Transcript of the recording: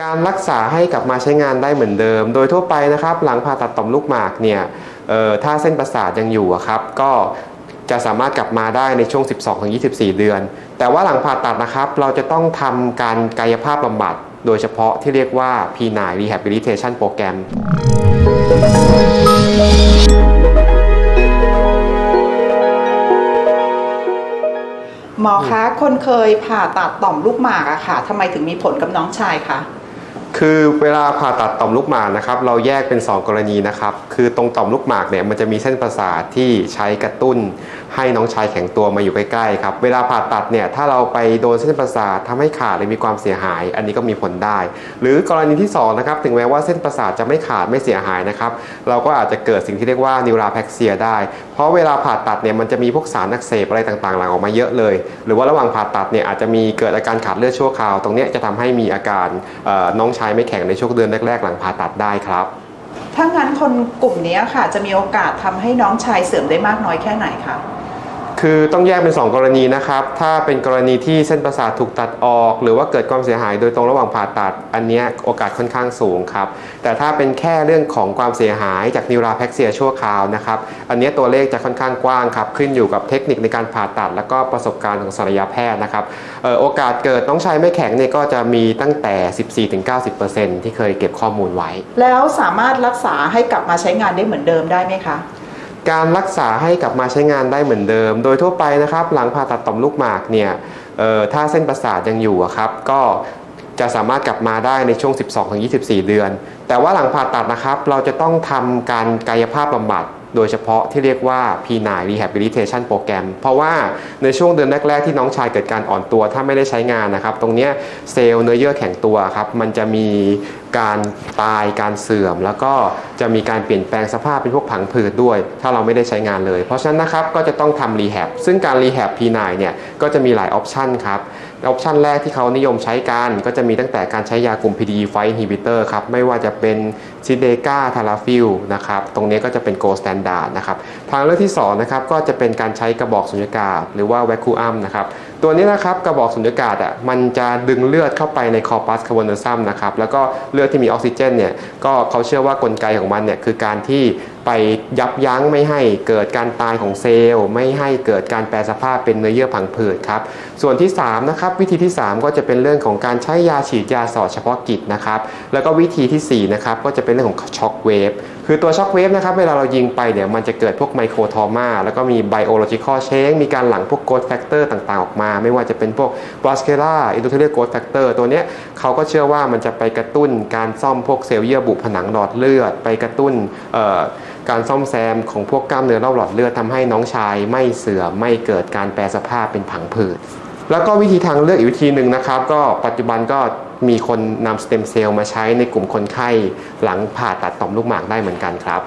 การรักษาให้กลับมาใช้งานได้เหมือนเดิม โดยทั่วไปนะครับ หลังผ่าตัดต่อมลูกหมากเนี่ยถ้าเส้นประสาทยังอยู่ครับก็จะสามารถกลับมาได้ในช่วง 12-24 เดือน แต่ว่าหลังผ่าตัดนะครับ เราจะต้องทำการกายภาพบำบัด โดยเฉพาะที่เรียกว่า P9 Rehabilitation Program หมอคะ คนเคยผ่าตัดต่อมลูกหมากอะค่ะทำไมถึงมีผลกับน้องชายคะ คือเวลาผ่าตัดต่อมลูกหมากนะครับเราแยกเป็น 2 กรณีนะครับคือตรงต่อมลูกหมากเนี่ยมันจะมีเส้นประสาทที่ใช้กระตุ้น ให้น้องชายแข็งตัวมาอยู่ใกล้ๆครับเวลาผ่าตัดเนี่ยถ้าเราไปโดนเส้นประสาททำให้ขาดหรือมีความเสียหาย อันนี้ก็มีผลได้ หรือกรณีที่2นะครับถึงแม้ว่าเส้นประสาทจะไม่ขาดไม่เสียหายนะครับเราก็อาจจะเกิดสิ่งที่เรียกว่านิวราแพ็กเซียได้ เพราะเวลาผ่าตัดเนี่ยมันจะมีพวกสารอักเสบอะไรต่างๆหลั่งออกมาเยอะเลย หรือว่าระหว่างผ่าตัดเนี่ยอาจจะมีเกิดอาการขาดเลือดชั่วคราวตรงนี้จะทำให้มีอาการน้องชายไม่แข็งในช่วงเดือนแรกๆหลังผ่าตัดได้ครับ ถ้างั้นคนกลุ่มนี้ค่ะ จะมีโอกาสทำให้น้องชายเสื่อมได้มากน้อยแค่ไหนคะ คือต้องแยกเป็น 2 กรณีนะครับ ถ้าเป็นกรณีที่เส้นประสาทถูกตัดออก หรือว่าเกิดความเสียหายโดยตรงระหว่างผ่าตัด อันนี้โอกาสค่อนข้างสูงครับ แต่ถ้าเป็นแค่เรื่องของความเสียหายจากนิวราแพ็กเซียชั่วคราวนะครับ อันนี้ตัวเลขจะค่อนข้างกว้างครับ ขึ้นอยู่กับเทคนิคในการผ่าตัด แล้วก็ประสบการณ์ของศัลยแพทย์นะครับออโอกาสเกิดน้องชายไม่แข็งเนี่ยก็จะมีตั้งแต่ 14-90%ที่เคยเก็บข้อมูลไว้ แล้วสามารถรักษาให้กลับมาใช้งานได้เหมือนเดิมได้ไหมคะ การรักษาให้กลับมาใช้งานได้เหมือนเดิม โดยทั่วไปนะครับ หลังผ่าตัดต่อมลูกหมากเนี่ยถ้าเส้นประสาทยังอยู่ครับก็จะสามารถกลับมาได้ในช่วง 12-24 เดือน แต่ว่าหลังผ่าตัดนะครับ เราจะต้องทำการกายภาพบำบัด โดยเฉพาะที่เรียกว่า P9 Rehabilitation Program เพราะว่าในช่วงเดือนแรก ๆ ที่น้องชายเกิดการอ่อนตัว ถ้าไม่ได้ใช้งานนะครับ ตรงนี้เซลล์เนื้อเยื่อแข็งตัวครับ มันจะมีการตายการเสื่อม แล้วก็จะมีการเปลี่ยนแปลงสภาพเป็นพวกผังผืดด้วย ถ้าเราไม่ได้ใช้งานเลย เพราะฉะนั้นนะครับก็จะต้องทำรีแฮบซึ่งการรีแฮบ P9 เนี่ยก็จะมีหลายออปชันครับ ออปชันแรกที่เขานิยมใช้กัน ก็จะมีตั้งแต่การใช้ยากลุ่ม PDE5 inhibitor ครับ ไม่ว่าจะเป็นซิเดกาทาราฟิลนะครับ ตรงนี้ก็จะเป็นโกลสแตนดาร์ดนะครับ ทางเลือกที่2นะครับก็จะเป็นการใช้กระบอกสุญญากาศหรือว่าเวคคูอัมนะครับ ตัวนี้นะครับกระบอกสุญญากาศอะมันจะดึงเลือดเข้าไปในคอปัสคาร์บอนเนซัมนะครับแล้วก็เลือดที่มีออกซิเจนเนี่ยก็เขาเชื่อว่ากลไกของมันเนี่ยคือการที่ไปยับยั้งไม่ให้เกิดการตายของเซลล์ ไม่ให้เกิดการแปรสภาพเป็นเนื้อเยื่อผังผืดครับส่วนที่3นะครับวิธีที่ 3 ก็จะเป็นเรื่องของการใช้ยาฉีดยาสอดเฉพาะกิจนะครับแล้วก็วิธีทีสี่4นะครับก็จะเป็นเรื่องของช็อคเวฟ คือตัวช็อคเวฟนะครับเวลาเรายิงไปเนี่ยมันจะเกิดพวกไมโครทอมาแล้วก็มีไบโอโลจิคอลเชงมีการหลั่งพวกโกดแฟกเตอร์ต่างๆ ออกมา ไม่ว่าจะเป็นพวกวาสเคล่าอินดูเทเลียโกดแฟกเตอร์ตัวเนี้ยเขาก็เชื่อว่ามันจะไปกระตุ้นการซ่อมพวกเซลล์เยื่อบุผนังหลอดเลือด ไปกระตุ้นการซ่อมแซมของพวกกล้ามเนื้อรอบหลอดเลือดทำให้น้องชายไม่เสื่อมไม่เกิดการแปรสภาพเป็นผังผืดแล้วก็วิธีทางเลือกอีกวิธีหนึ่งนะครับ ก็ปัจจุบันก็ มีคนนำสเต็มเซลล์มาใช้ในกลุ่มคนไข้หลังผ่าตัดต่อมลูกหมากได้เหมือนกันครับ